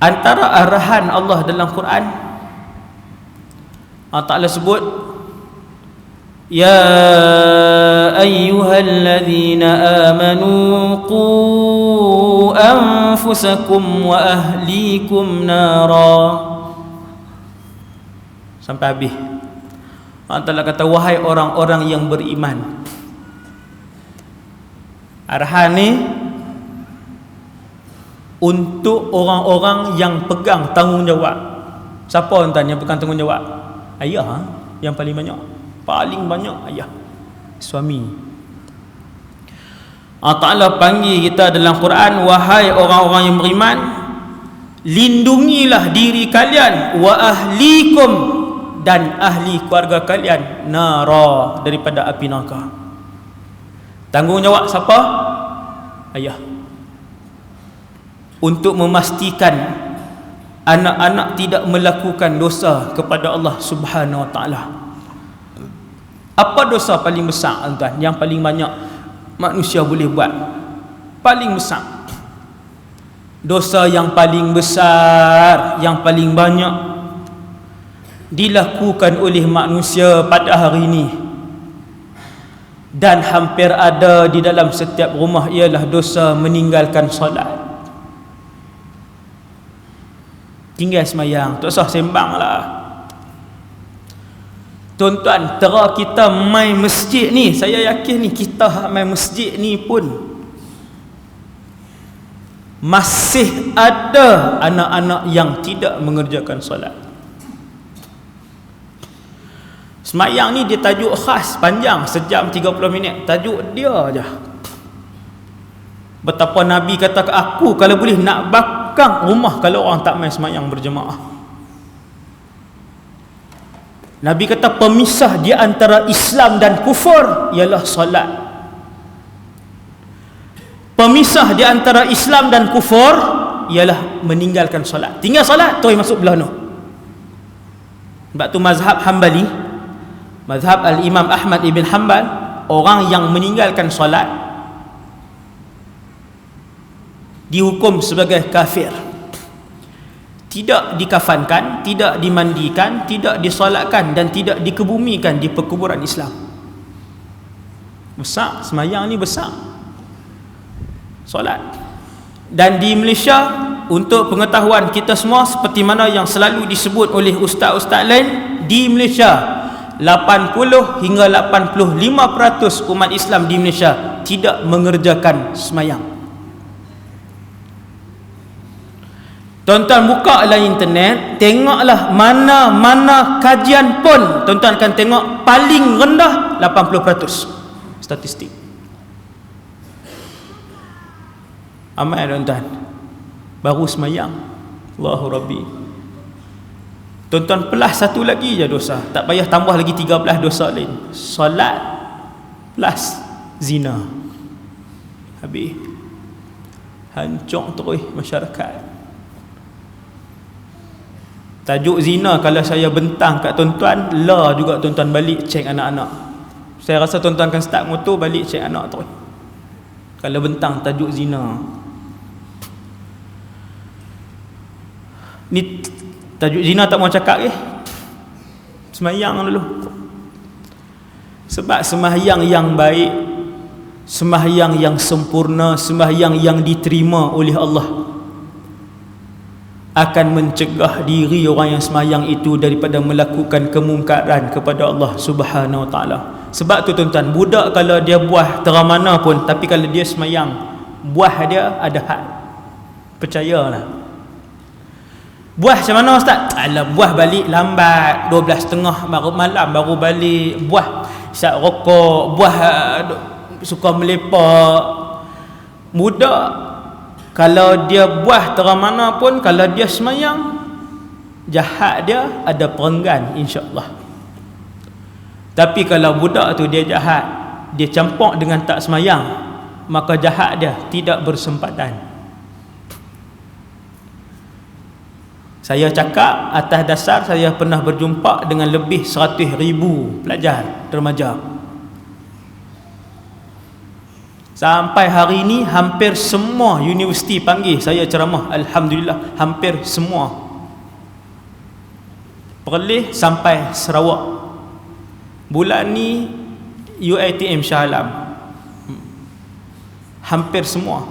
antara arahan Allah dalam Quran Allah Ta'ala sebut Ya ayyuhalladzina amanu qu anfusakum wa ahlikum nara. Sampai habis. Allah Ta'ala kata wahai orang-orang yang beriman. Arahan ni untuk orang-orang yang pegang tanggungjawab. Siapa tuan yang pegang tanggungjawab? Ayah ha? yang paling banyak. Paling banyak ayah. Suami. Allah Ta'ala panggil kita dalam Quran wahai orang-orang yang beriman lindungilah diri kalian wa ahlikum dan ahli keluarga kalian nara daripada api neraka. Tanggungjawab siapa? Ayah. Untuk memastikan anak-anak tidak melakukan dosa kepada Allah Subhanahu Wa Taala. Apa dosa paling besar tuan yang paling banyak manusia boleh buat? Paling besar. Dosa yang paling besar, yang paling banyak dilakukan oleh manusia pada hari ini dan hampir ada di dalam setiap rumah ialah dosa meninggalkan solat tinggal semayang tak usah sembang lah tuan-tuan tera kita main masjid ni saya yakin ni kita main masjid ni pun masih ada anak-anak yang tidak mengerjakan solat Semayang ni dia tajuk khas panjang sejam 30 minit. Tajuk dia aja. Betapa Nabi kata ke aku kalau boleh nak bakang rumah kalau orang tak main semayang berjemaah. Nabi kata pemisah di antara Islam dan kufur ialah solat. Pemisah di antara Islam dan kufur ialah meninggalkan solat. Tinggal solat tu masuk belah no. Sebab tu mazhab Hambali Mazhab Al-Imam Ahmad Ibn Hanbal Orang yang meninggalkan solat Dihukum sebagai kafir. Tidak dikafankan Tidak dimandikan Tidak disolatkan Dan tidak dikebumikan di perkuburan Islam. Besar Semayang ni besar. Solat. Dan di Malaysia Untuk pengetahuan kita semua Seperti mana yang selalu disebut oleh ustaz-ustaz lain Di Malaysia 80 hingga 85% umat Islam di Malaysia tidak mengerjakan semayang. Tuan-tuan buka lah internet, tengoklah mana-mana kajian pun tuan-tuan akan tengok paling rendah 80% statistik. Amai tuan-tuan. Baru semayang. Allahu Rabbi. Tuan-tuan pelas satu lagi je dosa. Tak payah tambah lagi 13 dosa lain. Solat plus zina. Habis. Hancur terus masyarakat. Tajuk zina kalau saya bentang kat tuan-tuan, la juga tuan-tuan balik cek anak-anak. Saya rasa tuan-tuan akan start motor balik cek anak terus. Kalau bentang tajuk zina. Ni Tajuk zina tak mau cakap ke? Semayang dulu. Sebab sembahyang yang baik, sembahyang yang sempurna, sembahyang yang diterima oleh Allah akan mencegah diri orang yang sembahyang itu daripada melakukan kemungkaran kepada Allah Subhanahu Wa Taala. Sebab tu tuan-tuan, budak kalau dia buah terang mana pun tapi kalau dia sembahyang, buah dia ada had. Percayalah. Buah macam mana ustaz? Alah buah balik lambat 12.30 baru malam baru balik Buah isap rokok Buah uh, suka melepak Muda Kalau dia buah terang mana pun Kalau dia semayang Jahat dia ada perenggan insyaAllah Tapi kalau budak tu dia jahat Dia campur dengan tak semayang Maka jahat dia tidak bersempatan Saya cakap atas dasar saya pernah berjumpa dengan lebih 100 ribu pelajar remaja. Sampai hari ini hampir semua universiti panggil saya ceramah. Alhamdulillah hampir semua. Perleh sampai Sarawak. Bulan ni UiTM Shah Alam. Hampir semua.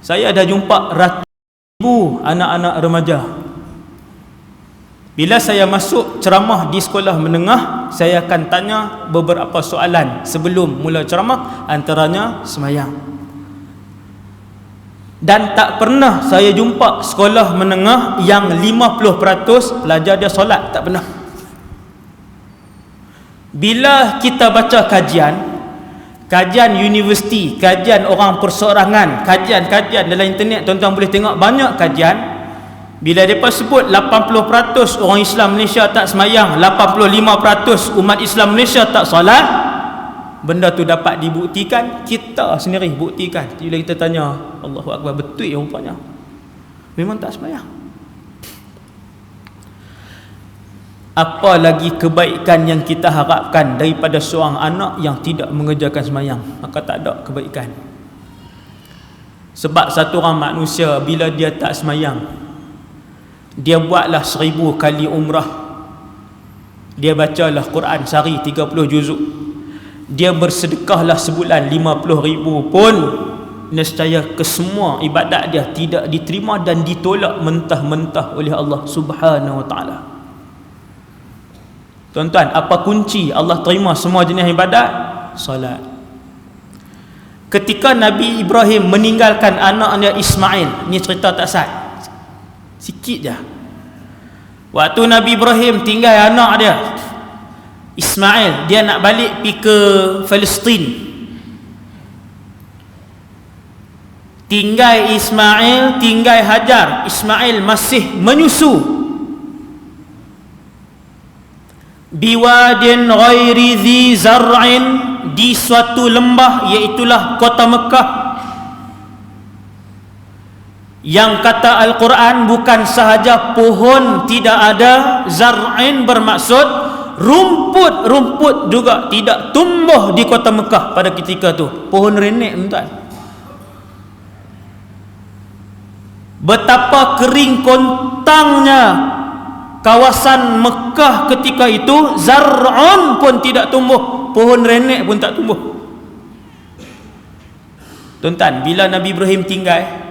Saya dah jumpa ratus ribu anak-anak remaja. Bila saya masuk ceramah di sekolah menengah, saya akan tanya beberapa soalan sebelum mula ceramah antaranya semayang. Dan tak pernah saya jumpa sekolah menengah yang 50% pelajar dia solat. Tak pernah. Bila kita baca kajian kajian universiti kajian orang perseorangan kajian-kajian dalam internet tuan-tuan boleh tengok banyak kajian bila mereka sebut 80% orang Islam Malaysia tak semayang 85% umat Islam Malaysia tak solat benda tu dapat dibuktikan kita sendiri buktikan. Bila kita tanya Allahu Akbar betul ya rupanya. Memang tak semayang. Apa lagi kebaikan yang kita harapkan daripada seorang anak yang tidak mengerjakan semayang? Maka tak ada kebaikan. Sebab satu orang manusia bila dia tak semayang dia buatlah seribu kali umrah. Dia bacalah Quran sehari 30 juzuk. Dia bersedekahlah sebulan 50 ribu pun nescaya kesemua ibadat dia tidak diterima dan ditolak mentah-mentah oleh Allah subhanahu wa ta'ala. Tuan-tuan apa kunci Allah terima semua jenis ibadat? Salat ketika Nabi Ibrahim meninggalkan anaknya Ismail ni cerita tak sah Sikit je. Waktu Nabi Ibrahim tinggal anak dia. Ismail, dia nak balik pergi ke Palestin. Tinggal Ismail, tinggal Hajar. Ismail masih menyusu. Biwadin ghairi zi zar'in di suatu lembah iaitulah kota Mekah yang kata Al-Quran bukan sahaja pohon tidak ada zar'in bermaksud rumput-rumput juga tidak tumbuh di kota Mekah pada ketika tu. Pohon renek tuan. Betapa kering kontangnya kawasan Mekah ketika itu zar'un pun tidak tumbuh. Pohon renek pun tak tumbuh. Tuan-tuan bila Nabi Ibrahim tinggal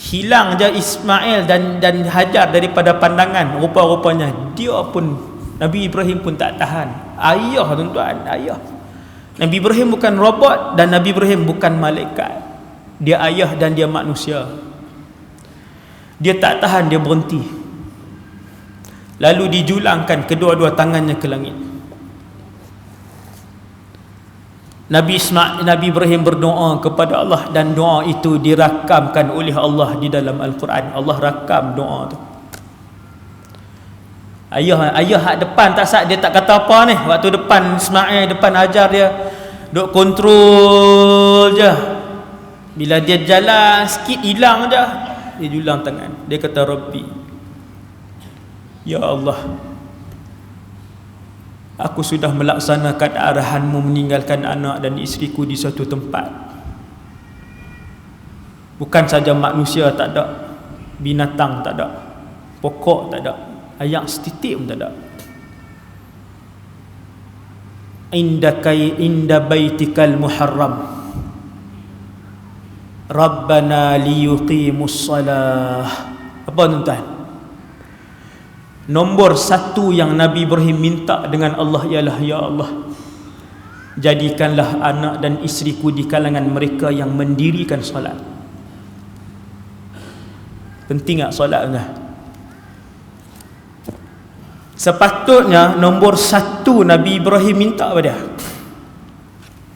hilang je Ismail dan dan Hajar daripada pandangan rupa-rupanya. Dia pun Nabi Ibrahim pun tak tahan. Ayah tuan-tuan ayah. Nabi Ibrahim bukan robot dan Nabi Ibrahim bukan malaikat. Dia ayah dan dia manusia. Dia tak tahan dia berhenti. Lalu dijulangkan kedua-dua tangannya ke langit Nabi Ismail Nabi Ibrahim berdoa kepada Allah dan doa itu dirakamkan oleh Allah di dalam Al-Quran. Allah rakam doa tu. Ayah ayah hak depan tak sat dia tak kata apa ni. Waktu depan Ismail depan ajar dia duk kontrol je. Bila dia jalan sikit hilang je. Dia julang tangan. Dia kata Rabbi. Ya Allah, Aku sudah melaksanakan arahanmu meninggalkan anak dan isteriku di suatu tempat. Bukan saja manusia tak ada, binatang tak ada, pokok tak ada, ayam setitik pun tak ada. Indakai inda baitikal muharram. Rabbana liyuqimus salah. Apa tuan-tuan? Nombor satu yang Nabi Ibrahim minta dengan Allah ialah Ya Allah Jadikanlah anak dan isteriku di kalangan mereka yang mendirikan solat Penting tak solat enggak? Sepatutnya nombor satu Nabi Ibrahim minta apa dia?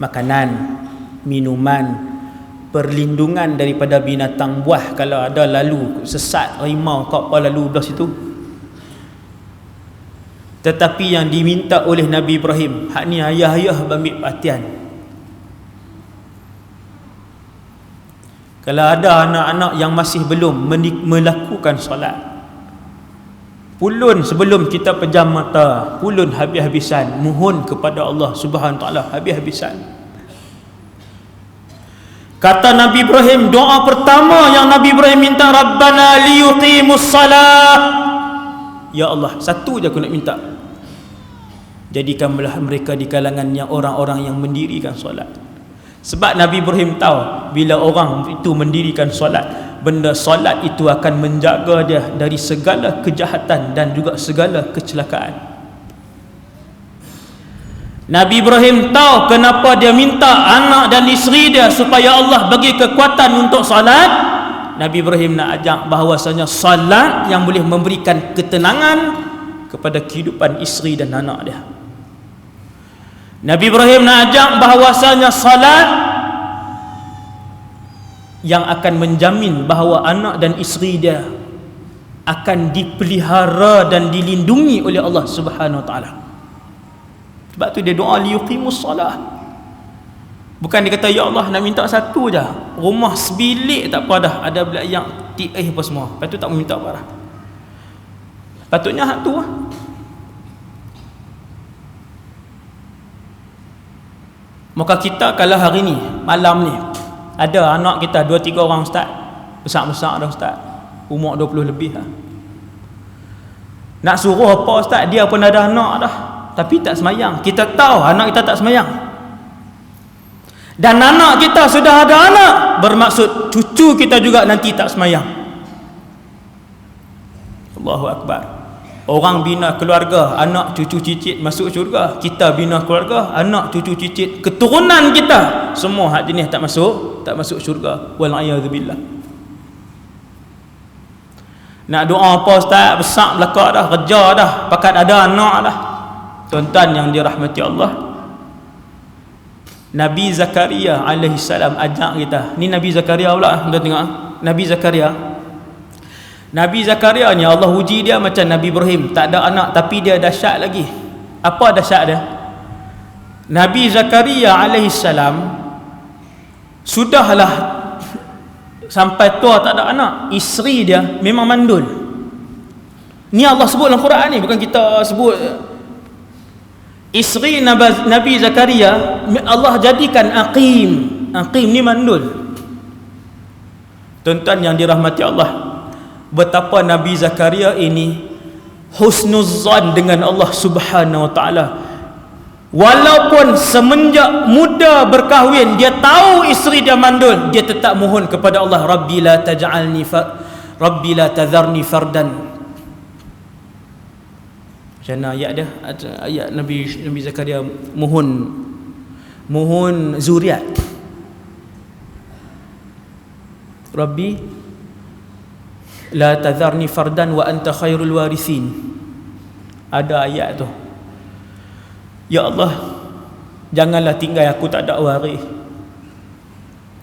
Makanan, minuman, perlindungan daripada binatang buah kalau ada lalu sesat rimau kau lalu belah situ tetapi yang diminta oleh Nabi Ibrahim hak ni ayah-ayah ambil perhatian. Kalau ada anak-anak yang masih belum melakukan solat pulun sebelum kita pejam mata pulun habis-habisan mohon kepada Allah subhanahu taala habis-habisan. Kata Nabi Ibrahim doa pertama yang Nabi Ibrahim minta Rabbana liyuqimus salah. Ya Allah satu je aku nak minta jadikanlah mereka di kalangan yang orang-orang yang mendirikan solat sebab Nabi Ibrahim tahu bila orang itu mendirikan solat benda solat itu akan menjaga dia dari segala kejahatan dan juga segala kecelakaan Nabi Ibrahim tahu kenapa dia minta anak dan isteri dia supaya Allah bagi kekuatan untuk salat. Nabi Ibrahim nak ajak bahawasanya salat yang boleh memberikan ketenangan kepada kehidupan isteri dan anak dia. Nabi Ibrahim nak ajak bahawasanya salat yang akan menjamin bahawa anak dan isteri dia akan dipelihara dan dilindungi oleh Allah Subhanahu Wa Taala. Sebab tu dia doa liyuqimus salah. Bukan dia kata ya Allah nak minta satu je. Rumah sebilik tak apa dah. Ada belah yang ti eh apa semua. Lepas tu tak minta apa dah. Patutnya hak tu lah. Maka kita kalau hari ni, malam ni, ada anak kita dua tiga orang ustaz. Besar-besar dah ustaz. Umur 20 lebih lah. Nak suruh apa ustaz? Dia pun ada anak dah tapi tak semayang kita tahu anak kita tak semayang dan anak kita sudah ada anak bermaksud cucu kita juga nanti tak semayang Allahu Akbar orang bina keluarga anak cucu cicit masuk syurga. Kita bina keluarga anak cucu cicit keturunan kita. Semua hak jenis tak masuk tak masuk syurga. Wal'ayyadzubillah nak doa apa ustaz? Besar belakang dah kerja dah pakat ada anak dah. Tuan-tuan yang dirahmati Allah. Nabi Zakaria alaihi salam ajak kita. Ni Nabi Zakaria pula tuan tengok. Nabi Zakaria. Nabi Zakaria ni Allah uji dia macam Nabi Ibrahim, tak ada anak tapi dia dahsyat lagi. Apa dahsyat dia? Nabi Zakaria alaihi salam sudahlah sampai tua tak ada anak, isteri dia memang mandul. Ni Allah sebut dalam Quran ni bukan kita sebut Isteri Nabi Zakaria Allah jadikan aqim aqim ni mandul tuan-tuan yang dirahmati Allah betapa Nabi Zakaria ini husnuzan dengan Allah subhanahu wa ta'ala. Walaupun semenjak muda berkahwin dia tahu isteri dia mandul dia tetap mohon kepada Allah Rabbi la taj'alni fa Rabbi la tadharni fardan. Macam mana ayat dia? Ayat Nabi Nabi Zakaria mohon mohon zuriat. Rabbi la tadharni fardan wa anta khairul warithin. Ada ayat tu. Ya Allah janganlah tinggal aku tak ada waris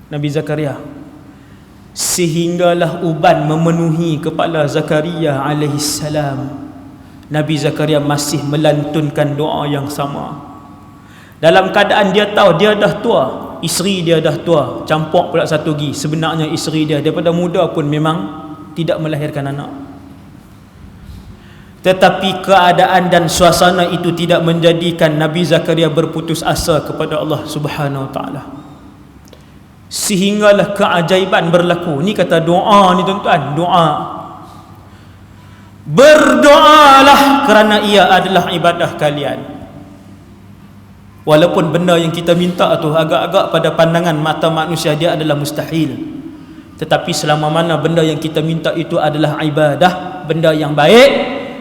Nabi Zakaria sehinggalah uban memenuhi kepala Zakaria alaihi salam. Nabi Zakaria masih melantunkan doa yang sama. Dalam keadaan dia tahu dia dah tua isteri dia dah tua campur pula satu lagi. Sebenarnya isteri dia daripada muda pun memang tidak melahirkan anak tetapi keadaan dan suasana itu tidak menjadikan Nabi Zakaria berputus asa kepada Allah Subhanahu Wa Taala sehinggalah keajaiban berlaku ni kata doa ni tuan-tuan doa Berdoalah kerana ia adalah ibadah kalian. Walaupun benda yang kita minta tu agak-agak pada pandangan mata manusia dia adalah mustahil. Tetapi selama mana benda yang kita minta itu adalah ibadah, benda yang baik,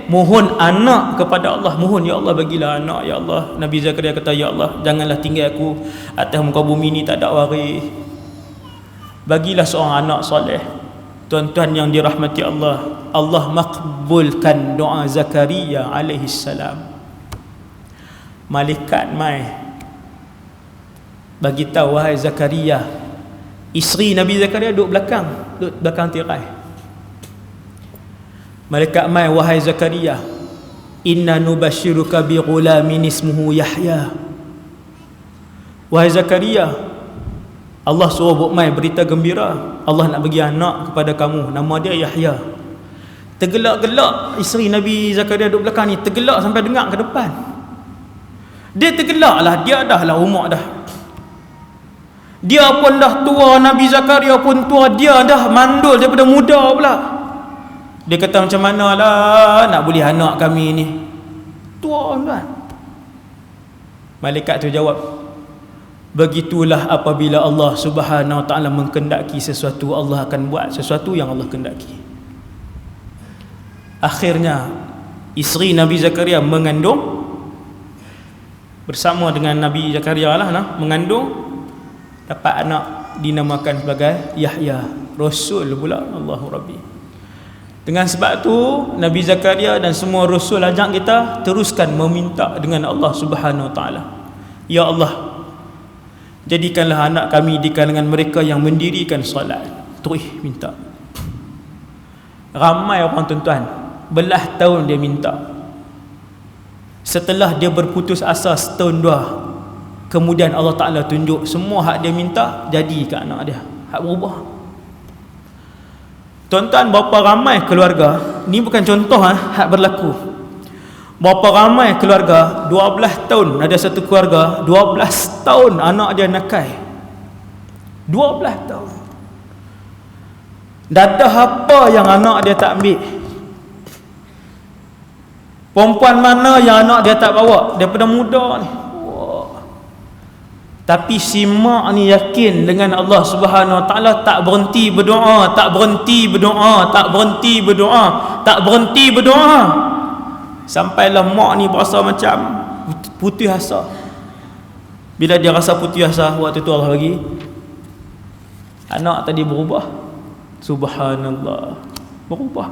mohon anak kepada Allah. Mohon ya Allah bagilah anak ya Allah. Nabi Zakaria kata ya Allah, janganlah tinggal aku atas muka bumi ni tak ada waris. Bagilah seorang anak soleh. Tuan-tuan yang dirahmati Allah Allah makbulkan doa Zakaria alaihi salam Malaikat mai bagi tahu wahai Zakaria isteri Nabi Zakaria duduk belakang duduk belakang tirai Malaikat mai wahai Zakaria inna nubashiruka bi ghulamin ismuhu Yahya. Wahai Zakaria Allah suruh buat mai berita gembira. Allah nak bagi anak kepada kamu nama dia Yahya. Tergelak-gelak isteri Nabi Zakaria duduk belakang ni tergelak sampai dengar ke depan. Dia tergelak lah dia dah lah umur dah dia pun dah tua Nabi Zakaria pun tua dia dah mandul daripada muda pula. Dia kata macam mana lah nak boleh anak kami ni? Tua kan malaikat tu jawab begitulah apabila Allah subhanahu ta'ala mengkendaki sesuatu Allah akan buat sesuatu yang Allah kendaki akhirnya isteri Nabi Zakaria mengandung bersama dengan Nabi Zakaria lah nah, mengandung dapat anak dinamakan sebagai Yahya. Rasul pula Allahu Rabbi. Dengan sebab tu Nabi Zakaria dan semua Rasul ajak kita teruskan meminta dengan Allah Subhanahu Wa Taala. Ya Allah jadikanlah anak kami di kalangan mereka yang mendirikan solat. Terus minta. Ramai orang tuan-tuan belah tahun dia minta. Setelah dia berputus asa setahun dua kemudian Allah Ta'ala tunjuk semua hak dia minta jadi ke anak dia. Hak berubah. Tuan-tuan berapa ramai keluarga ni bukan contoh ha, hak berlaku. Berapa ramai keluarga 12 tahun ada satu keluarga 12 tahun anak dia nakai. 12 tahun. Dadah apa yang anak dia tak ambil? Perempuan mana yang anak dia tak bawa? Daripada muda ni tapi si mak ni yakin dengan Allah Subhanahu Wa Taala tak berhenti berdoa, tak berhenti berdoa, tak berhenti berdoa, tak berhenti berdoa. Sampailah mak ni berasa macam putih asa. Bila dia rasa putih asa, waktu tu Allah bagi anak tadi berubah. Subhanallah. Berubah.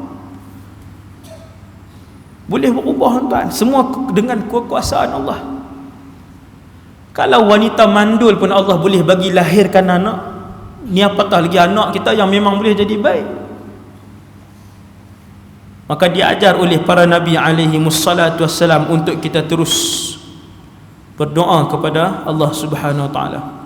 Boleh berubah tuan. Semua dengan kekuasaan Allah. Kalau wanita mandul pun Allah boleh bagi lahirkan anak Ni apatah lagi anak kita yang memang boleh jadi baik. Maka diajar oleh para Nabi alaihi mussalatu wassalam Untuk kita terus berdoa kepada Allah subhanahu wa ta'ala